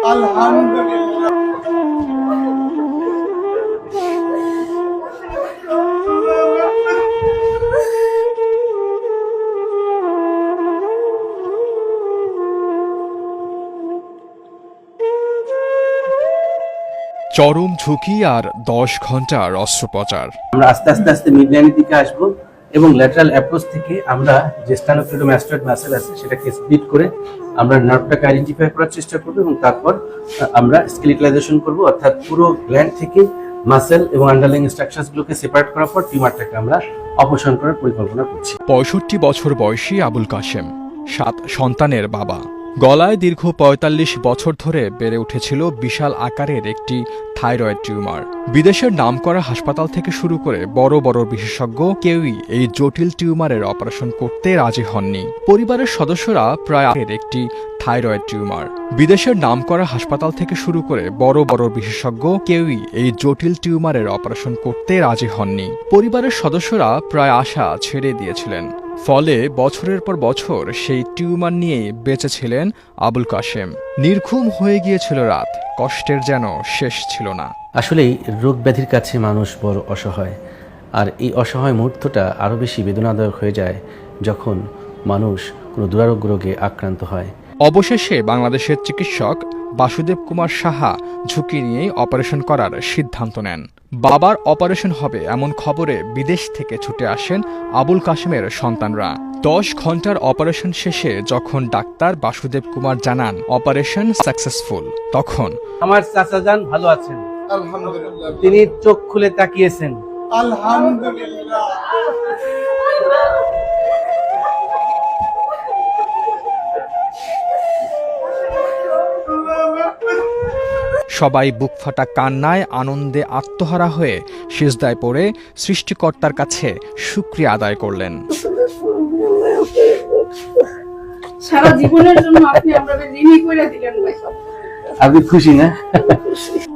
চরম ঝুঁকি আর দশ ঘণ্টার অস্ত্রোপচার। আমরা আস্তে আস্তে আস্তে মিডলাইনের দিকে আসব। এবং ল্যাটারাল অ্যাপ্রোচ থেকে আমরা যে স্টানোক্লিডোম্যাস্টয়েড মাসেল আছে সেটাকে স্প্লিট করে আমরা নার্ভটাকে আইডেন্টিফাই করার চেষ্টা করব এবং তারপর আমরা স্কেলিটালাইজেশন করব। অর্থাৎ পুরো গ্ল্যান্ড থেকে মাসেল এবং আন্ডারলাইং স্ট্রাকচারগুলোকে সেপারেট করার পর টিউমারটাকে আমরা অপসারণ করার পরিকল্পনা করছি। পঁয়ষট্টি বছর বয়সী আবুল কাশেম, সাত সন্তানের বাবা। গলায় দীর্ঘ পঁয়তাল্লিশ বছর ধরে বেড়ে উঠেছিল বিশাল আকারের একটি থাইরয়েড টিউমার। বিদেশের নামকরা হাসপাতাল থেকে শুরু করে বড় বড় বিশেষজ্ঞ কেউই এই জটিল টিউমারের অপারেশন করতে রাজি হননি। পরিবারের সদস্যরা প্রায় একটি থাইরয়েড টিউমার। বিদেশের নামকরা হাসপাতাল থেকে শুরু করে বড় বড় বিশেষজ্ঞ কেউই এই জটিল টিউমারের অপারেশন করতে রাজি হননি। পরিবারের সদস্যরা প্রায় আশা ছেড়ে দিয়েছিলেন। ফলে বছরের পর বছর সেই টিউমার নিয়েই বেঁচেছিলেন আবুল কাশেম। নির্ঘুম হয়ে গিয়েছিল রাত। কষ্টের যেন শেষ ছিল না। আসলেই রোগ ব্যাধির কাছে মানুষ বড় অসহায়। আর এই অসহায় মুহূর্তটা আরও বেশি বেদনাদায়ক হয়ে যায় যখন মানুষ কোনো দুরারোগ্য রোগে আক্রান্ত হয়। অবশেষে বাংলাদেশের চিকিৎসক বাসুদেব কুমার সাহা ঝুঁকি নিয়েই অপারেশন করার সিদ্ধান্ত নেন। বাবার অপারেশন হবে এমন খবরে বিদেশ থেকে ছুটে আসেন আবুল কাশেমের সন্তানরা। দশ ঘণ্টার অপারেশন শেষে যখন ডাক্তার বাসুদেব কুমার জানান অপারেশন সাকসেসফুল তখন আমার চাচা যান ভালো আছেন? আলহামদুলিল্লাহ। তিনি চোখ খুলে তাকিয়েছেন। আলহামদুলিল্লাহ। সবাই বুক ফাটা কান্নায় আনন্দে আত্মহারা হয়ে সিজদায় পড়ে সৃষ্টিকর্তার কাছে সুক্রিয়া আদায় করলেন। সারা জীবনের জন্য আপনি আমাদের ঋণী করে দিলেন ভাই। আপনি খুশি না?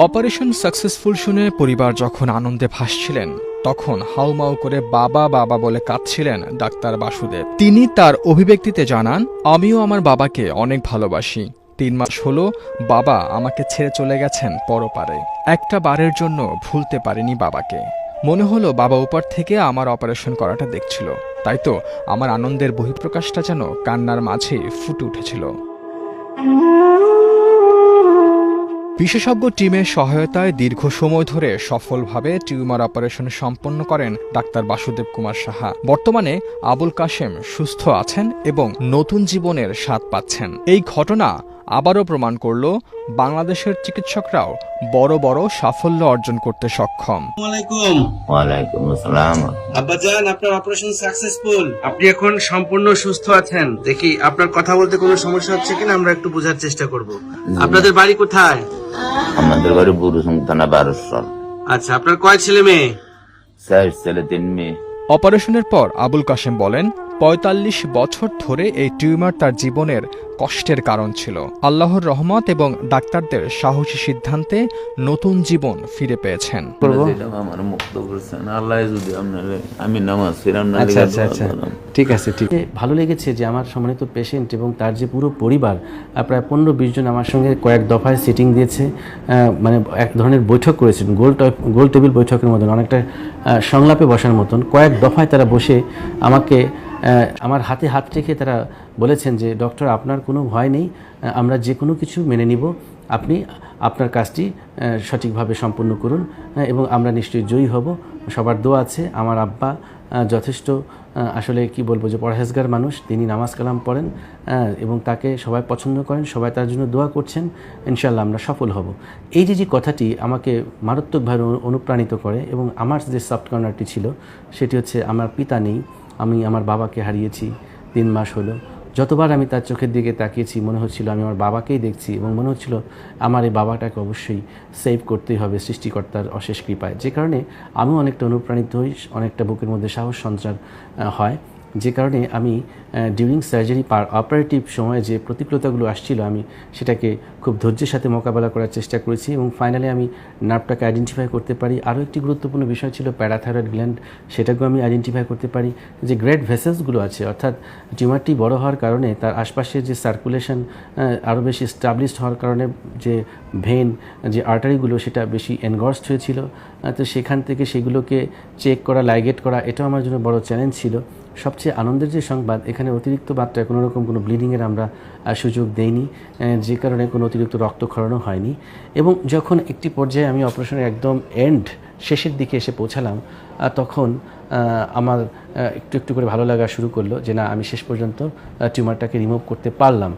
অপারেশন সাকসেসফুল শুনে পরিবার যখন আনন্দে ভাসছিলেন তখন হাউমাউ করে বাবা বাবা বলে কাঁদছিলেন ডাক্তার বাসুদেব। তিনি তার অভিব্যক্তিতে জানান আমিও আমার বাবাকে অনেক ভালোবাসি। তিন মাস হলো বাবা আমাকে ছেড়ে চলে গেছেন পরপারে। একটা বারের জন্য ভুলতে পারিনি বাবাকে। মনে হলো বাবা উপর থেকে আমার অপারেশন করাটা দেখছিল। তাই তো আমার আনন্দের বহিঃপ্রকাশটা যেন কান্নার মাঝে ফুটে উঠেছিল। বিশেষজ্ঞ টিমের সহায়তায় দীর্ঘ সময় ধরে সফলভাবে টিউমার অপারেশন সম্পন্ন করেন ডাক্তার বাসুদেব কুমার সাহা। বর্তমানে আবুল কাশেম সুস্থ আছেন এবং নতুন জীবনের স্বাদ পাচ্ছেন। এই ঘটনা আবারও প্রমাণ করল বাংলাদেশের চিকিৎসকরাও বড় বড় সাফল্য অর্জন করতে সক্ষম। আব্বাজান আপনার অপারেশন সাকসেসফুল আপনি এখন সম্পূর্ণ সুস্থ আছেন? দেখি আপনার কথা বলতে কোনো সমস্যা হচ্ছে কিনা? আমরা একটু বোঝার চেষ্টা করব। আপনাদের বাড়ি কোথায়? আমাদের বাড়ি বুরুসুং থানা বারোশো আচ্ছা আপনার কয় ছেলে মেয়ে? চার ছেলে তিন মেয়ে। অপারেশনের পর আবুল কাশেম বলেন পঁয়তাল্লিশ বছর ধরে এই টিউমার তার জীবনের কষ্টের কারণ ছিল। আল্লাহর রহমত এবং ডাক্তারদের সাহসী সিদ্ধান্তে নতুন জীবন ফিরে পেয়েছেন। আমি নামাজ আচ্ছা আচ্ছা আচ্ছা। ঠিক আছে ঠিক। ভালো লেগেছে যে আমার সম্মানিত পেশেন্ট এবং তার যে পুরো পরিবার প্রায় পনেরো বিশ জন আমার সঙ্গে কয়েক দফায় সিটিং দিয়েছে মানে এক ধরনের বৈঠক করেছেন গোল গোল টেবিল বৈঠকের মতন অনেকটা সংলাপে বসার মতন। কয়েক দফায় তারা বসে আমাকে আমার হাতে হাত রেখে তারা বলেছেন যে, ডক্টর, আপনার কোনো ভয় নেই আমরা যে কোনো কিছু মেনে নিব। আপনি আপনার কাজটি সঠিকভাবে সম্পন্ন করুন এবং আমরা নিশ্চয়ই জয়ী হব। সবার দোয়া আছে। আমার আব্বা যথেষ্ট আসলে কি বলব যে পরহেজগার মানুষ। তিনি নামাজ কালাম পড়েন এবং তাকে সবাই পছন্দ করেন, সবাই তার জন্য দোয়া করছেন। ইনশাল্লাহ আমরা সফল হব। এই যে যে কথাটি আমাকে মারাত্মকভাবে অনুপ্রাণিত করে, এবং আমার যে সফট কর্নারটি ছিল, সেটি হচ্ছে, আমার পিতা নেই আমি আমার বাবাকে হারিয়েছি তিন মাস হলো। যতবার আমি তার চোখের দিকে তাকিয়েছি, মনে হচ্ছিল আমি আমার বাবাকেই দেখছি এবং মনে হচ্ছিল আমার এই বাবাটাকে অবশ্যই সেভ করতেই হবে সৃষ্টিকর্তার অশেষ কৃপায়। যে কারণে আমিও অনেকটা অনুপ্রাণিত হই, অনেকটা বুকের মধ্যে সাহস সঞ্চার হয়। যে কারণে আমি ডিউরিং সার্জারি পার অপারেটিভ সময়ে যে প্রতিকূলতাগুলো আসছিল, আমি সেটাকে খুব ধৈর্যের সাথে মোকাবেলা করার চেষ্টা করেছি এবং ফাইনালি আমি নার্ভটাকে আইডেন্টিফাই করতে পারি। আরও একটি গুরুত্বপূর্ণ বিষয় ছিল প্যারাথাইরয়েড গ্ল্যান্ড সেটাকেও আমি আইডেন্টিফাই করতে পারি। যে গ্রেড ভেসেলসগুলো আছে, অর্থাৎ টিউমারটি বড় হওয়ার কারণে তার আশপাশে যে সার্কুলেশন আরও বেশি স্টাবলিশড হওয়ার কারণে যে ভেন যে আর্টারিগুলো সেটা বেশি এনগর্সড হয়েছিল। তো সেখান থেকে সেগুলোকে চেক করা লাইগেট করা, এটাও আমার জন্য বড় চ্যালেঞ্জ ছিল। সবচেয়ে আনন্দের যে সংবাদ, এখানে অতিরিক্ত মাত্রায় কোনো রকম কোনো ব্লিডিংয়ের আমরা সুযোগ দেইনি যে কারণে কোনো অতিরিক্ত রক্তক্ষরণও হয়নি। এবং যখন একটি পর্যায়ে আমি অপারেশনের একদম এন্ড শেষের দিকে এসে পৌঁছালাম তখন আমার একটু একটু করে ভালো লাগা শুরু করল যে না, আমি শেষ পর্যন্ত টিউমারটাকে রিমুভ করতে পারলাম।